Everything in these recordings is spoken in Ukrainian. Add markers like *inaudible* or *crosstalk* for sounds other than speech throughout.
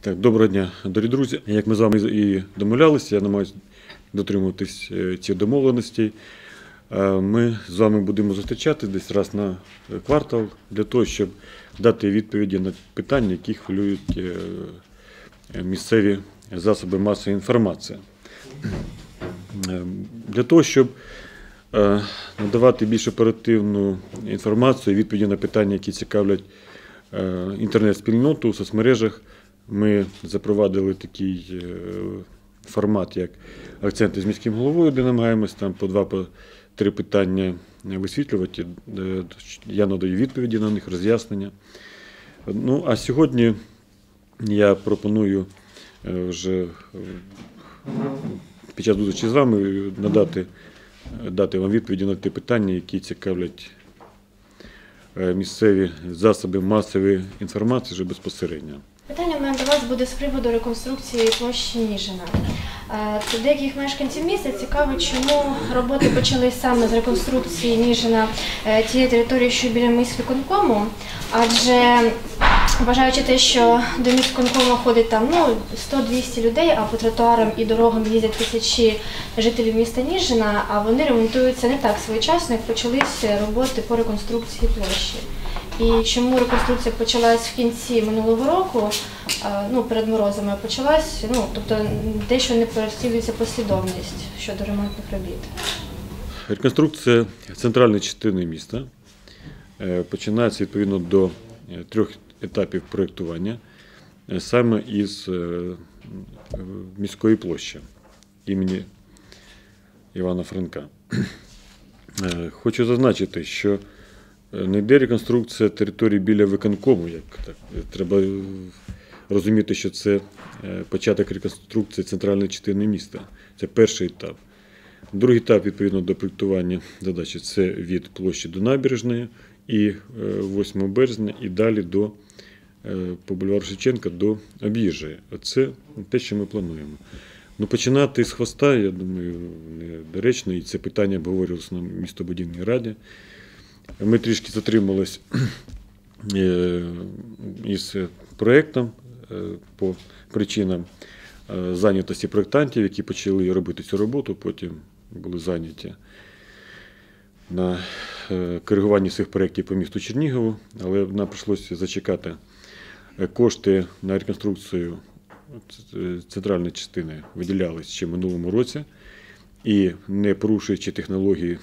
Так, доброго дня, дорогі друзі. Як ми з вами і домовлялися, я намагаюся дотримуватись е, цих домовленостей. Е, Ми з вами будемо зустрічати десь раз на квартал для того, щоб дати відповіді на питання, які хвилюють е, місцеві засоби масової інформації. Для того, щоб надавати більш оперативну інформацію, відповіді на питання, які цікавлять е, інтернет-спільноту у соцмережах, ми запровадили такий е, формат, як акценти з міським головою, де намагаємось там по два по питання висвітлювати. Е, Я надаю відповіді на них, роз'яснення. Ну, а сьогодні я пропоную е, вже е, під час зустрічі з вами надати дати вам відповіді на ті питання, які цікавлять е, місцеві засоби масової інформації вже безпосередньо. Питання в мене до вас буде з приводу реконструкції площі Ніжина. Е, деяких мешканців міста цікаво, чому роботи почались саме з реконструкції Ніжина е, тієї території, що біля міськвиконкому, адже вважаючи те, що до міськвиконкому ходить там ну, 100-200 людей, а по тротуарам і дорогам їздять тисячі жителів міста Ніжина, а вони ремонтуються не так своєчасно, як почались роботи по реконструкції площі. І чому реконструкція почалась в кінці минулого року, ну перед морозами почалась, ну тобто дещо не переслідується послідовність щодо ремонтних робіт. Реконструкція центральної частини міста е, починається відповідно до е, трьох етапів проєктування, е, саме із е, міської площі імені Івана Франка. Е, Хочу зазначити, що не йде реконструкція території біля виконкому, як так. Треба розуміти, що це початок реконструкції центральної частини міста. Це перший етап. Другий етап, відповідно до проєктування задачі, це від площі до набережної і е, 8 березня, і далі до по бульвару Шевченка до об'їжджої. Це те, що ми плануємо. Ну, починати з хвоста, я думаю, недоречно, і це питання обговорювалося на містобудівній раді. Ми трішки затримались *clears throat* е, із проєктом е, по причинам е, зайнятості проєктантів, які почали робити цю роботу, потім були зайняті на е, коригуванні цих проєктів по місту Чернігову, але нам прийшлося зачекати Е, кошти на реконструкцію центральної частини виділялись ще в минулому році і не порушуючи технології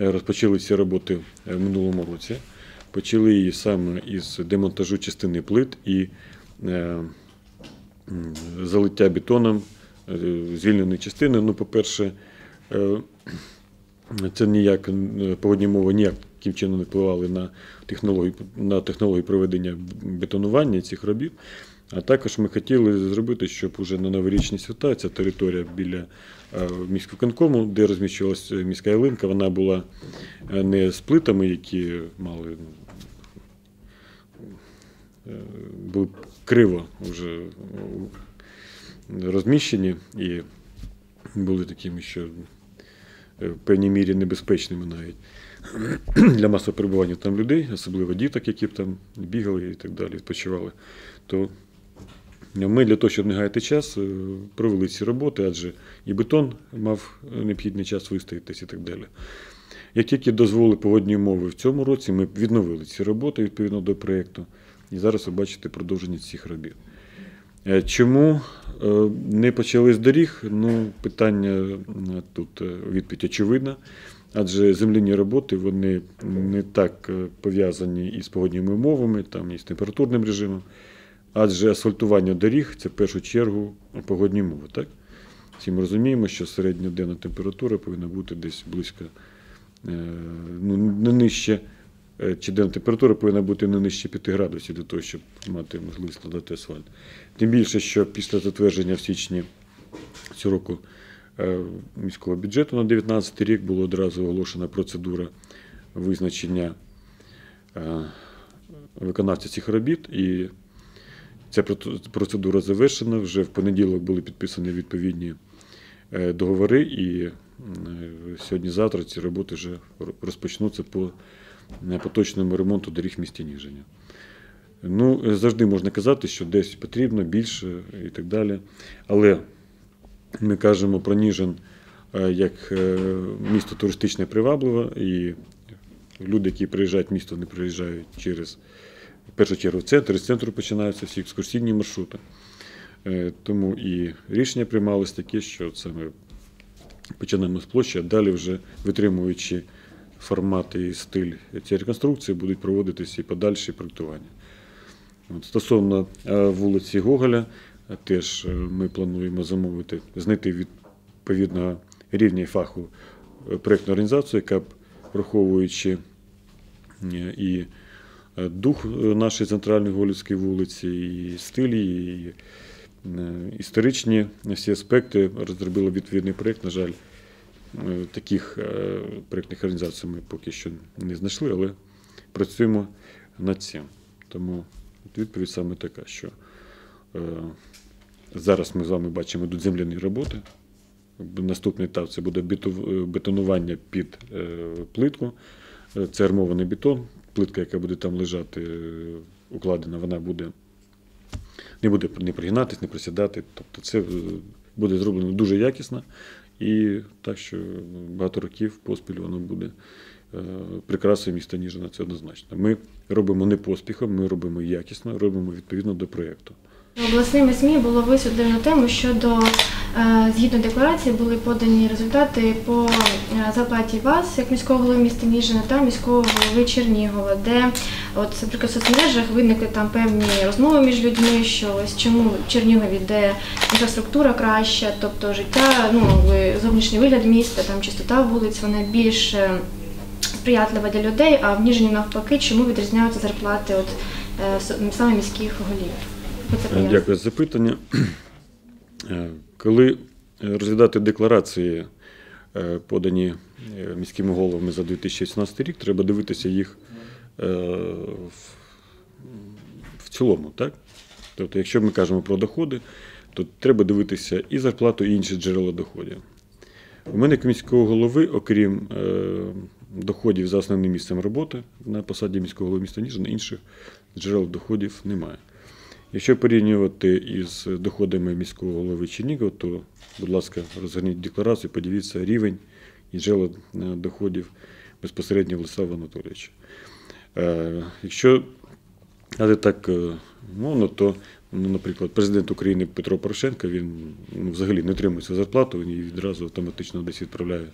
Е, Розпочали ці роботи е, в минулому році. Почали її саме із демонтажу частини плит і е, залиття бетоном звільненої частини. Ну, по-перше, це ніяк погодні мови ніяким чином впливали на технологію, на технологію проведення бетонування цих робіт. А також ми хотіли зробити, щоб уже на новорічні свята ця територія біля е, міськвиконкому, де розміщувалася міська ялинка, вона була е, не з плитами, які мали е, були криво вже розміщені і були такими, що в певній мірі небезпечними навіть *clears throat* для масового перебування там людей, особливо діток, які б там бігали і так далі, відпочивали. То ми для того, щоб не гаяти час, е, провели ці роботи, адже і бетон мав необхідний час вистоятись і так далі. Як тільки дозволили погодні умови в цьому році, ми відновили ці роботи відповідно до проєкту. І зараз ви бачите продовження цих робіт. Е, Чому е, не почали з доріг? Ну, питання тут відповідь очевидна. Адже земляні роботи вони не так е, пов'язані із погодніми умовами, там, і з температурним режимом. Адже асфальтування доріг це в першу чергу погодні умови. Так? Всі ми розуміємо, що середньоденна температура повинна бути десь близько, е, ну, не нижче, е, чи денна температура повинна бути не нижче 5 градусів для того, щоб мати можливість складати асфальт. Тим більше, що після затвердження в січні цього року міського бюджету на 2019 рік було одразу оголошена процедура визначення е, виконавця цих робіт. І Ця процедура завершена. Вже в понеділок були підписані відповідні е, договори, і е, сьогодні-завтра ці роботи вже розпочнуться по е, поточному ремонту доріг в місті Ніжиня. Ну, е, завжди можна казати, що десь потрібно більше і так далі. Але ми кажемо про Ніжин е, як е, місто туристичне привабливе, і люди, які приїжджають в місто, не приїжджають через в першу чергу центр, з центру починаються всі екскурсійні маршрути. Е, Тому і рішення приймалось таке, що це ми починаємо з площі, а далі вже витримуючи формат і стиль цієї реконструкції, будуть проводитися і подальші проєктування. Стосовно вулиці Гоголя, теж е, ми плануємо замовити, знайти відповідного рівня фаху е, проєктну організацію, яка б враховуючи е, і дух нашої центральної Голівської вулиці, і стилі, і історичні всі аспекти розробила відповідний проєкт. На жаль, таких проєктних організацій ми поки що не знайшли, але працюємо над цим. Тому відповідь саме така, що зараз ми з вами бачимо йдуть земляні роботи. Наступний етап це буде е, бетонування під е, плитку. Е, Це армований бетон. Плитка, яка буде там лежати, е, укладена, вона буде не буде не пригинатись, не присідати. Тобто це е, буде зроблено дуже якісно. І так що багато років поспіль воно буде е, прикрасою міста Ніжина, це однозначно. Ми робимо не поспіхом, ми робимо якісно, робимо відповідно до проєкту. Обласними СМІ було висвітлено тему, щодо е, згідно декларації були подані результати по е, зарплаті вас, як міського голови міста Ніжина та міського голови Чернігова, де от наприклад, в соцмережах виникли там певні розмови між людьми, що ось чому в Чернігові, де інфраструктура краща, тобто життя, ну зовнішній вигляд міста, там чистота вулиць, вона більш е, сприятлива для людей, а в Ніжині навпаки, чому відрізняються зарплати от саме міських голів? Поясните? Дякую за запитання. *clears throat* Е, Коли е, розглядати декларації, е, подані міськими головами за 2016 рік, треба дивитися їх в- цілому. Так? Тобто, якщо ми кажемо про доходи, то треба дивитися і зарплату, і інші джерела доходів. У мене як міського голови, окрім доходів за основним місцем роботи на посаді міського голови міста Ніжина, інших джерел доходів немає. Якщо порівнювати із доходами міського голови Чернігова, то, будь ласка, розгорніть декларацію, подивіться рівень і джерела е, доходів безпосередньо Владислава Анатолійовича. Е, Якщо але так е, мовно, то, ну, наприклад, президент України Петро Порошенко він ну, взагалі не отримує зарплату, він її відразу автоматично десь відправляє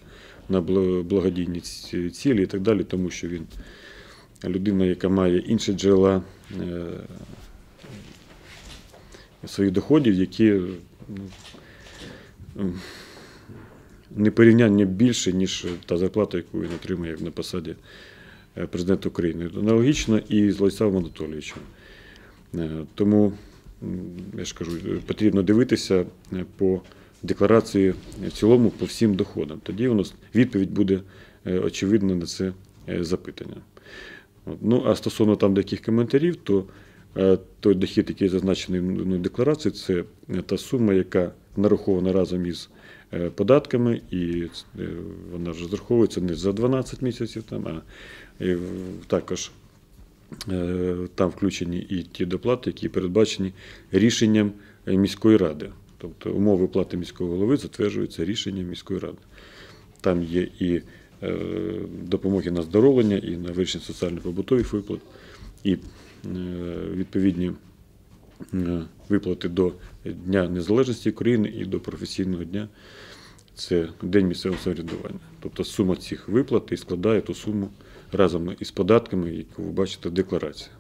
на благодійні цілі і так далі, тому що він людина, яка має інші джерела своїх доходів, які ну, м, непорівняння більше, ніж та зарплата, яку він отримує на посаді е, президента України. Аналогічно і з Владиславом Анатолійовичем. Е, Тому, я ж кажу, потрібно дивитися е, по декларації в цілому по всім доходам. Тоді у нас відповідь буде очевидна на це запитання. Ну, а стосовно там деяких коментарів, то той дохід, який зазначений в декларації, це е, та сума, яка нарахована разом із е, податками, і е, вона ж розраховується не за 12 місяців, там, а е, також е, там включені і ті доплати, які передбачені рішенням е, міської ради. Тобто умови плати міського голови затверджуються рішенням міської ради. Там є і е, допомоги на здоровлення, і на вирішення соціально-побутових виплат, і е, відповідні е, виплати до Дня Незалежності України і до професійного дня. Це День місцевого самоврядування. Тобто сума цих виплат і складає ту суму разом із податками, яку ви бачите в декларації.